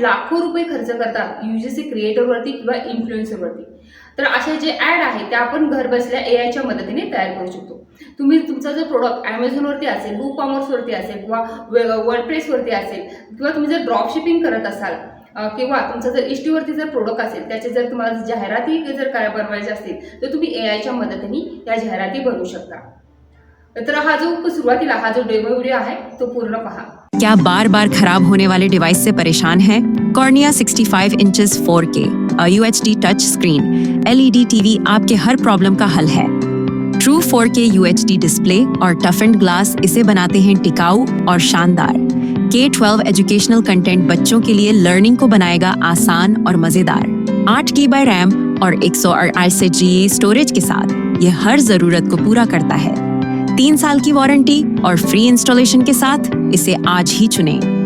लाखो रुपये खर्च करतात युजीसी क्रिएटरवरती किंवा इन्फ्लुएन्सरवरती तर असे जे ॲड आहे ते आपण घरबसल्या ए आयच्या मदतीने तयार करू शकतो. तुम्ही तुमचा जर प्रोडक्ट ॲमेझॉनवरती असेल बुक कॉमर्सवरती असेल किंवा वर्डप्रेसवरती असेल किंवा तुम्ही जर ड्रॉपशिपिंग करत असाल किंवा तुमचा जर इष्टीवरती जर प्रोडक्ट असेल त्याचे जर तुम्हाला जाहिराती जर काय बनवायचे असतील तर तुम्ही ए आयच्या मदतीने त्या जाहिराती बनवू शकता. तर हा जो सुरुवातीला हा जो डेमो व्हिडिओ आहे तो पूर्ण पहा. क्या बार बार खराब होने वाले डिवाइस से परेशान है? Cornea 65 inches 4K, a UHD touch screen LED TV आपके हर प्रॉब्लम का हल है। ट्रू 4K UHD डिस्प्ले और टफेंड ग्लास इसे बनाते हैं टिकाऊ और शानदार। K12 एजुकेशनल कंटेंट बच्चों के लिए लर्निंग को बनाएगा आसान और मज़ेदार। आठ की बाय रैम और 128 से स्टोरेज के साथ ये हर ज़रूरत को पूरा करता है। तीन साल की वारंटी और फ्री इंस्टॉलेशन के साथ इसे आज ही चुनें।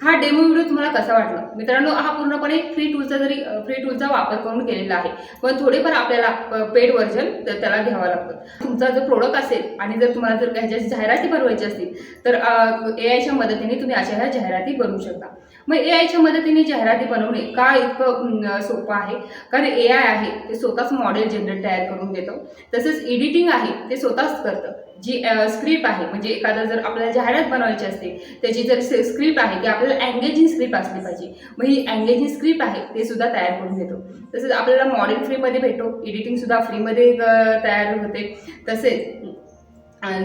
हा डेमो व्हिडिओ तुम्हाला कसा वाटला? मित्रांनो हा पूर्णपणे फ्री टूलचा जरी फ्री टूलचा वापर करून केलेला आहे पण थोडेफार आपल्याला पेड व्हर्जन त्याला घ्यावं लागतं. तुमचा जर प्रोडक्ट असेल आणि जर तुम्हाला जर ह्याच्या जाहिराती बनवायची असतील तर ए आयच्या मदतीने तुम्ही अशा ह्या जाहिराती बनवू शकता. मग ए आयच्या मदतीने जाहिराती बनवणे का इतकं सोपं आहे? कारण ए आय आहे ते स्वतःच मॉडेल जनरेट तयार करून देतं. तसेच एडिटिंग आहे ते स्वतःच करतं. जी स्क्रिप्ट आहे म्हणजे एखादा जर आपल्याला जाहिरात बनवायची असते त्याची जर स्क्रिप्ट आहे ती आपल्याला अँगेजिंग स्क्रिप्ट असली पाहिजे मग ही अँगेजिंग स्क्रिप्ट आहे ते सुद्धा तयार करून घेतो. तसेच आपल्याला मॉडेल फ्रीमध्ये भेटतो एडिटिंगसुद्धा फ्रीमध्ये तयार होते. तसेच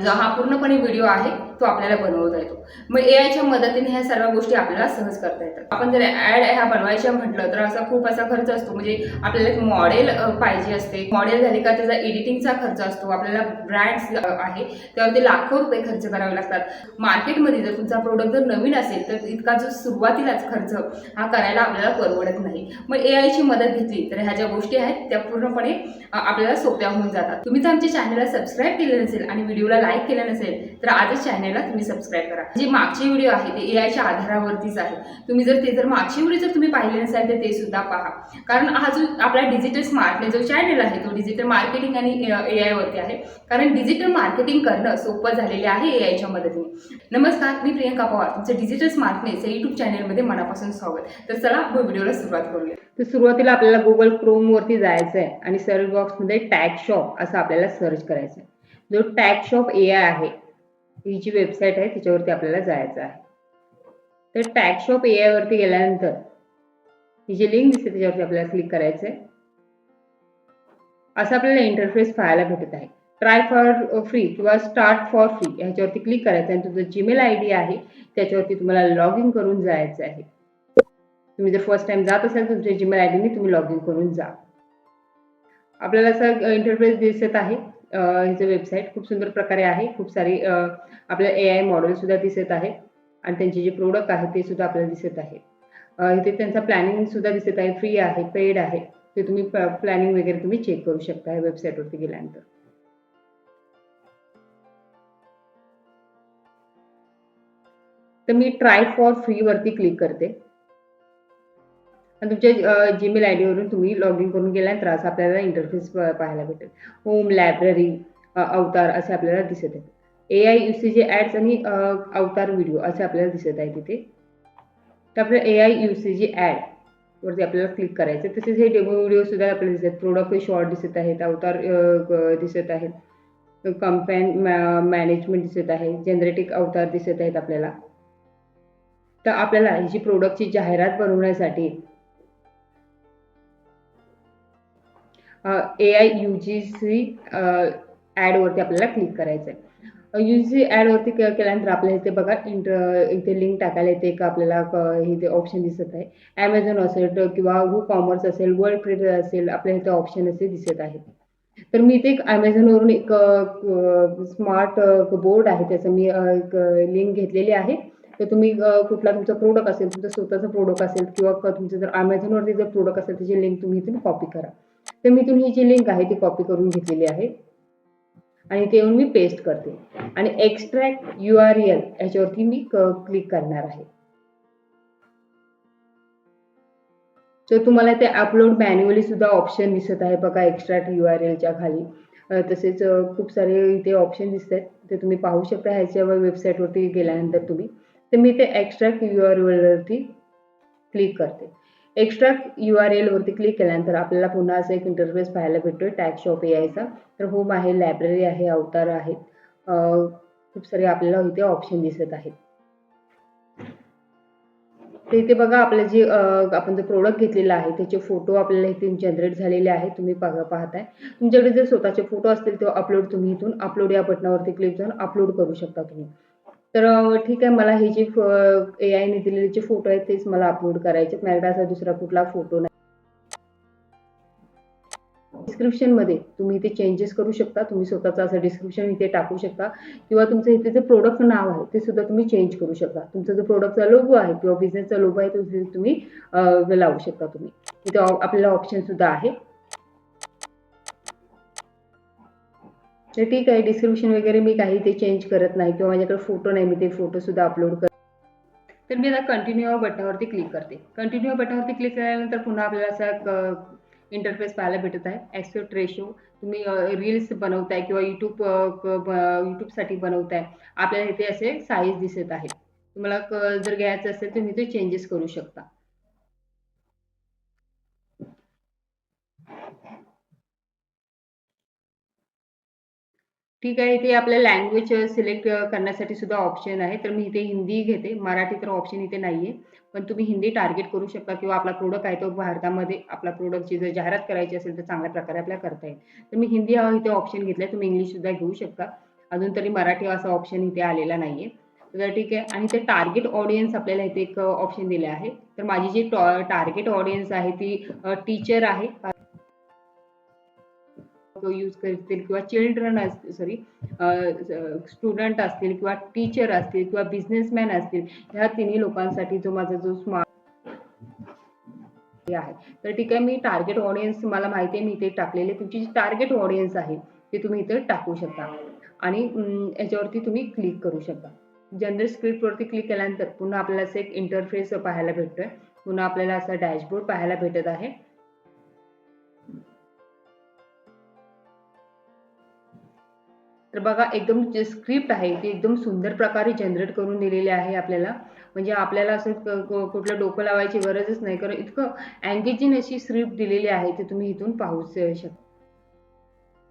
जो हा पूर्णपणे व्हिडिओ आहे तो आपल्याला बनवता येतो. मग ए आयच्या मदतीने ह्या सर्व गोष्टी आपल्याला सहज करता येतात. आपण जर ॲड ह्या बनवायच्या म्हटलं तर असा खूप असा खर्च असतो. म्हणजे आपल्याला एक मॉडेल पाहिजे असते. मॉडेल झाली का त्याचा एडिटिंगचा खर्च असतो. आपल्याला ब्रँड्स आहे. त्यावरती लाखो रुपये खर्च करावे लागतात. मार्केटमध्ये जर तुमचा प्रोडक्ट जर नवीन असेल तर इतका जो सुरुवातीलाच खर्च हा करायला आपल्याला परवडत नाही. मग ए आयची मदत घेतली तर ह्या ज्या गोष्टी आहेत त्या पूर्णपणे आपल्याला सोप्या होऊन जातात. तुम्ही जर आमच्या चॅनलला सबस्क्राईब केलं नसेल आणि व्हिडिओला लाईक केलं नसेल तर आजच चॅनलला तुम्ही सबस्क्राईब करा. जे मागचे व्हिडिओ आहे ते ए आयच्या आधारावरतीच आहे तुम्ही जर ते जर मागचे व्हिडिओ जर तुम्ही पाहिले नसाल तर ते सुद्धा पहा. कारण हा जो आपला डिजिटल स्मार्टने जो चॅनल आहे तो डिजिटल मार्केटिंग आणि ए आयवरती आहे. कारण डिजिटल मार्केटिंग करणं सोपं झालेले आहे ए आयच्या मदतीने. नमस्कार मी प्रियंका पवार. तुमचं डिजिटल स्मार्टनेस या यूट्यूब चॅनलमध्ये मनापासून स्वागत. तर चला व्हिडिओला सुरुवात करूया. तर सुरुवातीला आपल्याला गुगल क्रोमवरती जायचं आहे आणि सर्च बॉक्समध्ये टॅग शॉप असं आपल्याला सर्च करायचं आहे जो टॅग शॉप ए आय आहे ही जी वेबसाईट आहे तिच्यावरती आपल्याला जायचं आहे. तर टॅग शॉप ए आयवरती गेल्यानंतर ही जी लिंक दिसते त्याच्यावरती आपल्याला क्लिक करायचं आहे असं आपल्याला इंटरफेस पाहायला भेटत आहे. ट्राय फॉर फ्री किंवा स्टार्ट फॉर फ्री ह्याच्यावरती क्लिक करायचं आहे आणि तुमचं जीमेल आय डी आहे त्याच्यावरती तुम्हाला लॉग इन करून जायचं आहे. तुम्ही जर फर्स्ट टाइम जात असाल तर तुमच्या जीमेल आय डीने तुम्ही लॉग इन करून जा. आपल्याला असं इंटरफेस दिसत आहे. ह्याचं वेबसाईट खूप सुंदर प्रकारे आहे. खूप सारी आपल्या आपल्याला ए आय मॉडेल सुद्धा दिसत आहे. आणि त्यांचे जे प्रोडक्ट आहे ते सुद्धा आपल्याला दिसत आहे. इथे त्यांचा प्लॅनिंग सुद्धा दिसत आहे. फ्री आहे पेड आहे. ते तुम्ही प्लॅनिंग वगैरे तुम्ही चेक करू शकता वेबसाईटवरती गेल्यानंतर. तर मी ट्राय फॉर फ्री वरती क्लिक करते. आणि तुमच्या जीमेल आय डीवरून तुम्ही लॉग इन करून गेल्यानंतर असं आपल्याला इंटरफेस पाहायला भेटेल. होम लायब्ररी अवतार असे आपल्याला दिसत आहेत. A I U C J ads आणि अवतार व्हिडिओ असे आपल्याला दिसत आहे तिथे. तर आपल्याला A I U C G ad वरती आपल्याला क्लिक करायचं तसेच हे डेमो व्हिडिओ सुद्धा आपल्याला दिसत आहेत. प्रोडक्ट शॉर्ट दिसत आहेत. अवतार दिसत आहेत. कंपॅन मॅनेजमेंट दिसत आहे. जनरेटिक अवतार दिसत आहेत आपल्याला. तर आपल्याला जी प्रोडक्टची जाहिरात बनवण्यासाठी A I U G C ॲडवरती आपल्याला क्लिक करायचं आहे यू जी ॲडवरती केल्यानंतर आपल्याला इथे बघा इंटर इथे लिंक टाकायला येते का आपल्याला इथे ऑप्शन दिसत आहे. ॲमेझॉन असेल किंवा वू कॉमर्स असेल वर्ल्ड ट्रेड असेल आपल्याला इथे ऑप्शन असे दिसत आहेत. तर मी इथे एक ॲमेझॉनवरून एक स्मार्ट बोर्ड आहे त्याचं मी एक लिंक घेतलेली आहे. तर तुम्ही कुठला तुमचा प्रोडक्ट असेल तुमचं स्वतःचं प्रोडक्ट असेल किंवा तुमचं जर ॲमेझॉनवरती जर प्रोडक्ट असेल त्याची लिंक तुम्ही इथून कॉपी करा. तर मी इथून ही जी लिंक आहे ती कॉपी करून घेतलेली आहे. आणि ते येऊन मी पेस्ट करते. आणि एक्स्ट्रॅक्ट यू आर एल याच्यावरती मी क्लिक करणार आहे. तर तुम्हाला ते अपलोड मॅन्युअली सुद्धा ऑप्शन दिसत आहे. बघा एक्स्ट्रॅक्ट यू आर एलच्या खाली तसेच खूप सारे इथे ऑप्शन दिसत आहेत ते तुम्ही पाहू शकता ह्याच्या वेबसाईटवरती गेल्यानंतर तुम्ही. तर मी ते एक्स्ट्रॅक्ट यू आर एलवरती क्लिक करते. एक्स्ट्रा यू आर एलवरती क्लिक केल्यानंतर आपल्याला पुन्हा असं एक इंटरफेस पाहायला भेटतोय टॅग शॉप ए आयचा तर होम आहे लायब्ररी आहे अवतार आहेत. खूप सारे आपल्याला इथे ऑप्शन दिसत आहेत. तर इथे बघा आपलं जे आपण जो प्रोडक्ट घेतलेला आहे त्याचे फोटो आपल्याला इथे जनरेट झालेले आहेत. तुम्ही पाह- पाहताय. तुमच्याकडे जर स्वतःचे फोटो असतील तर अपलोड तुम्ही इथून अपलोड या बटनावरती क्लिक करून अपलोड करू शकता तुम्ही. तर ठीक आहे मला हे जे ए आयने दिलेले जे फोटो आहेत तेच मला अपलोड करायचे मॅगडाचा माझ्याकडे असा दुसरा कुठला फोटो नाही. डिस्क्रिप्शनमध्ये तुम्ही इथे चेंजेस करू शकता. तुम्ही स्वतःचं असं डिस्क्रिप्शन इथे टाकू शकता. किंवा तुमचं इथे जे प्रोडक्ट नाव आहे ते सुद्धा तुम्ही चेंज करू शकता. तुमचा जो प्रोडक्टचा लोगो आहे किंवा बिझनेसचा लोगो आहे तो तुम्ही लावू शकता तुम्ही. इथे आपल्याला ऑप्शन सुद्धा आहे. तर ठीक आहे डिस्क्रिप्शन वगैरे मी काही ते चेंज करत नाही किंवा माझ्याकडे फोटो नाही मी ते फोटो सुद्धा अपलोड कर तर मी आता कंटिन्यू बटनावरती क्लिक करते. कंटिन्यू बटनावरती क्लिक केल्यानंतर पुन्हा आपल्याला असा इंटरफेस पाहायला भेटत आहे. ॲक्सेप्ट रेशो तुम्ही रील्स बनवताय किंवा यूट्यूब यूट्यूबसाठी बनवताय. आपल्याला इथे असे साईज दिसत आहे तुम्हाला जर घ्यायचं असेल तुम्ही ते चेंजेस करू शकता. ठीक आहे इथे आपल्या लँग्वेज सिलेक्ट करण्यासाठी सुद्धा ऑप्शन आहे. तर मी इथे हिंदी घेते. मराठी तर ऑप्शन इथे नाही आहे पण तुम्ही हिंदी टार्गेट करू शकता किंवा आपला प्रोडक्ट आहे तो भारतामध्ये आपला प्रोडक्टची जर जाहिरात करायची असेल तर चांगल्या प्रकारे आपल्याला करता येईल. तर मी हिंदी हा इथे ऑप्शन घेतला तुम्ही इंग्लिश सुद्धा घेऊ शकता. अजून तरी मराठी असा ऑप्शन इथे आलेला नाही आहे तर ठीक आहे. आणि ते टार्गेट ऑडियन्स आपल्याला इथे एक ऑप्शन दिले आहे. तर माझी जी टॉ टार्गेट ऑडियन्स आहे ती टीचर आहे. यूज करतील किंवा चिल्ड्रन असतील सॉरी स्टुडंट असतील किंवा टीचर असतील किंवा बिझनेसमॅन असतील ह्या तिन्ही लोकांसाठी जो माझा जो स्मार्ट आहे. तर ठीक आहे मी टार्गेट ऑडियन्स मला माहिती आहे मी इथे टाकलेले. तुमची जी टार्गेट ऑडियन्स आहे ते तुम्ही इथे टाकू शकता. आणि याच्यावरती तुम्ही क्लिक करू शकता. जनरल स्क्रिप्टवरती क्लिक केल्यानंतर पुन्हा आपल्याला असं एक इंटरफेस पाहायला भेटतोय. पुन्हा आपल्याला असा डॅशबोर्ड पाहायला भेटत आहे. तर बघा एकदम जे स्क्रिप्ट आहे ती एकदम सुंदर प्रकारे जनरेट करून दिलेली आहे आपल्याला. म्हणजे आपल्याला असं कुठलं डोकं लावायची गरजच नाही. कारण इतकं अँगेजिंग अशी स्क्रिप्ट दिलेली आहे ती तुम्ही इथून पाहू शकता.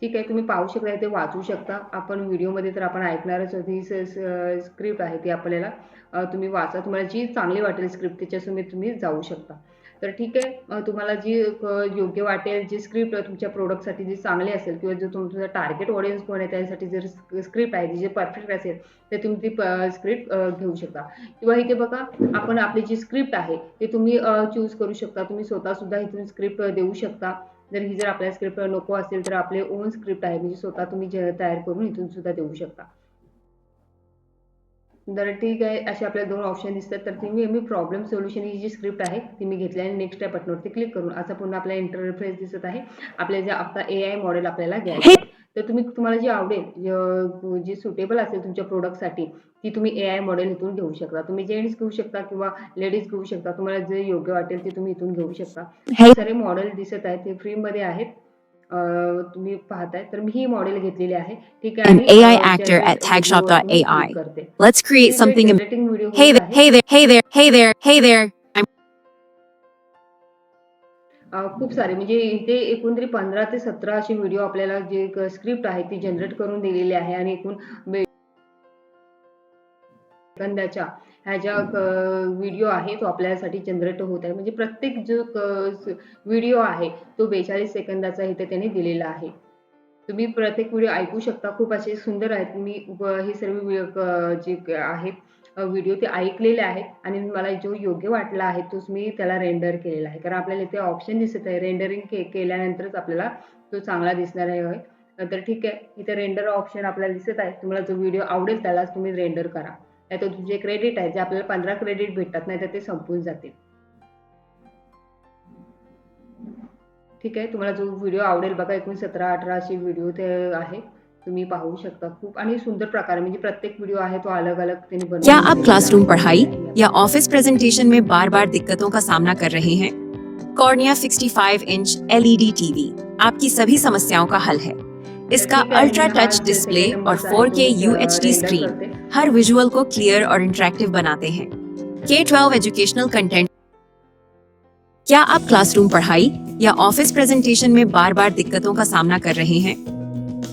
ठीक आहे तुम्ही पाहू शकता ते वाचू शकता. आपण व्हिडिओमध्ये तर आपण ऐकणारच ही स्क्रिप्ट आहे ती आपल्याला तुम्ही वाचा. तुम्हाला जी चांगली वाटेल स्क्रिप्ट त्याच्यासमोर तुम्ही जाऊ शकता. तर ठीक आहे तुम्हाला जी योग्य वाटेल जी स्क्रिप्ट तुमच्या प्रोडक्टसाठी जी चांगली असेल किंवा जो तुमचा टार्गेट ऑडियन्स कोण आहे त्यासाठी जर स्क्रिप्ट आहे जी जे परफेक्ट असेल तर तुम्ही ती स्क्रिप्ट घेऊ शकता. किंवा इथे बघा आपण आपली जी स्क्रिप्ट आहे ते तुम्ही चूज करू शकता. तुम्ही स्वतः सुद्धा इथून स्क्रिप्ट देऊ शकता. जर ही जर आपल्या स्क्रिप्ट नको असेल तर आपले ओन स्क्रिप्ट आहे म्हणजे स्वतः तुम्ही तयार करून इथून सुद्धा देऊ शकता. तर ठीक आहे असे आपल्याला दोन ऑप्शन दिसतात तर तुम्ही मी प्रॉब्लेम सोल्युशन ही जी स्क्रिप्ट आहे ती मी घेतली आणि नेक्स्ट त्या बटनवरती क्लिक करून असा पुन्हा आपला इंटरफेस दिसत आहे. आपल्या जे आता ए आय मॉडेल आपल्याला घ्यायचं. तर तुम्ही तुम्हाला जी आवडेल ज- जी सुटेबल असेल तुमच्या प्रोडक्टसाठी ती तुम्ही ए आय मॉडेल इथून घेऊ शकता. तुम्ही जेंट्स घेऊ शकता किंवा लेडीज घेऊ शकता. तुम्हाला जे योग्य वाटेल ते तुम्ही इथून घेऊ शकता. सारे मॉडेल दिसत आहेत ते फ्रीमध्ये आहेत. तुम्ही पाहताय तर मी ही मॉडेल घेतलेली आहे ठीक आहे An AI actor at tagshop.ai. Let's create something. Im- hey there, hey there, hey there, hey there, hey there. I'm अ, खूप सारे म्हणजे इथे एकूण तरी पंधरा ते सतरा असे व्हिडिओ आपल्याला जे स्क्रिप्ट आहे ती जनरेट करून दिलेली आहे आणि एकूण बे- सेकंदाच्या ह्या ज्या व्हिडिओ आहे तो आपल्यासाठी जनरेट होत आहे. म्हणजे प्रत्येक जो व्हिडिओ आहे तो बेचाळीस सेकंदाचा इथे त्यांनी दिलेला आहे. तुम्ही प्रत्येक व्हिडिओ ऐकू शकता. खूप असे सुंदर आहेत. मी हे सर्व जे आहेत व्हिडिओ ते ऐकलेले आहेत आणि मला जो योग्य वाटला आहे तोच मी त्याला रेंडर केलेला आहे. कारण आपल्याला इथे ऑप्शन दिसत आहे. रेंडरिंग के केल्यानंतरच आपल्याला तो चांगला दिसणार आहे. तर ठीक आहे. इथे रेंडर ऑप्शन आपल्याला दिसत आहे. तुम्हाला जो व्हिडिओ आवडेल त्यालाच तुम्ही रेंडर करा. नाही तर तुमचे क्रेडिट आहे जे आपल्याला पंधरा क्रेडिट भेटतात नाही तर ते संपून जातील. ठीक आहे तुम्हाला जो व्हिडिओ आवडेल बघा एकूण सतरा अठरा असे व्हिडिओ ते आहे तुम्ही पाहू शकता खूप. आणि सुंदर प्रकारे म्हणजे प्रत्येक व्हिडिओ आहे तो अलग अलग त्यांनी क्या आप क्लासरूम. पढ़ाई या ऑफिस प्रेजेंटेशन में बार बार दिक्कतों का सामना कर रहे हैं? कॉर्निया 65 इंच एलईडी टीवी आपकी सभी समस्याओं का हल है। इसका अल्ट्रा टच जे डिस्प्ले और number आहे 4K तो, अ, UHD स्क्रीन. हर विजुअल को क्लियर और इंटरेक्टिव बनाते हैं। K12 एजुकेशनल कंटेंट क्या आप क्लासरूम पढ़ाई या ऑफ़िस प्रेजेंटेशन में बार बार दिक्कतों का सामना कर रहे हैं?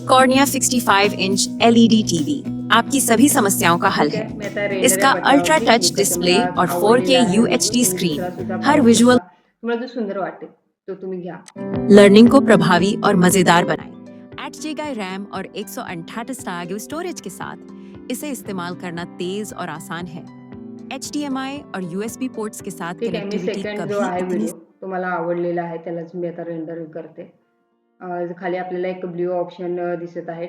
कॉर्निया 65 इंच एलईडी टीवी आपकी सभी समस्याओं का हल है। इसका अल्ट्रा टच डिस्प्ले और आवडलेला 4K आहे. UHD स्क्रीन हर विजुअल तो लर्निंग को प्रभावी और मज़ेदार बनाएँ। एट जी रैम और एक सौ स्टोरेज के साथ इसे इस्तेमाल करना तेज और आसान है। एचडीएमआई और यूएसबी पोर्ट्स के साथ कनेक्टिविटी कभी इतनी तो आवडलेला आहे त्यालाच मी आता रेंडर करते. अं, खाली आपल्याला एक ब्ल्यू ऑप्शन दिसत आहे.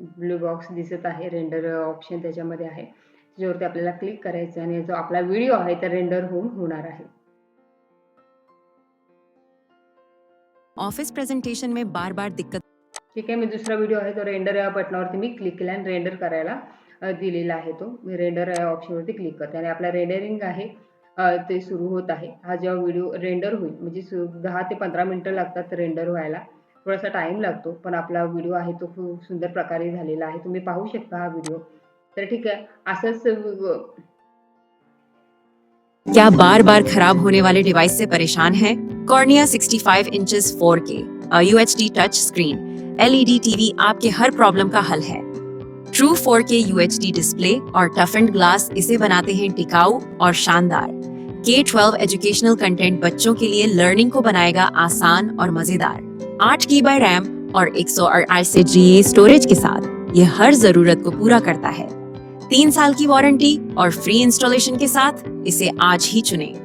ब्ल्यू बॉक्स दिसत आहे रेंडर ऑप्शन त्याच्यामध्ये आहे. त्याच्यावरती आपल्याला क्लिक करायचं आणि जो आपला व्हिडिओ आहे तो रेंडर होऊन होणार आहे. ऑफ़िस प्रेजेंटेशन में बार बार दिक्कत ठीक आहे मी दुसरा व्हिडिओ आहे तो रेंडर या बटनावरती मी क्लिक केला आणि रेंडर करायला दिलेला आहे तो. मी रेंडर या ऑप्शनवरती क्लिक करते आणि आपला रेंडरिंग आहे ते सुरू होत आहे. हा जेव्हा व्हिडिओ रेंडर होईल म्हणजे सु दहा ते पंधरा मिनटं लागतात रेंडर व्हायला. थोडासा टाईम लागतो पण आपला व्हिडिओ आहे तो खूप सुंदर प्रकारे झालेला आहे. तुम्ही पाहू शकता हा व्हिडिओ तर ठीक आहे असंच क्या बार बार खराब होने वाले डिवाइस से परेशान है? Cornea 65 inches 4K UHD touch screen LED TV आपके हर प्रॉब्लम का हल है। ट्रू 4K UHD डिस्प्ले और टफेंड ग्लास इसे बनाते हैं टिकाऊ और शानदार। K12 एजुकेशनल कंटेंट बच्चों के लिए लर्निंग को बनाएगा आसान और मज़ेदार। आठ की बाय रैम और एक सौ जी ए स्टोरेज के साथ ये हर ज़रूरत को पूरा करता है। तीन साल की वारंटी और फ्री इंस्टॉलेशन के साथ इसे आज ही चुनें।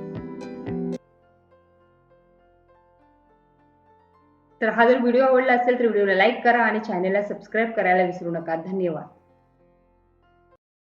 तर हा जर व्हिडिओ आवडला असेल तर व्हिडिओला लाईक करा आणि चॅनलला सबस्क्राईब करायला विसरू नका. धन्यवाद.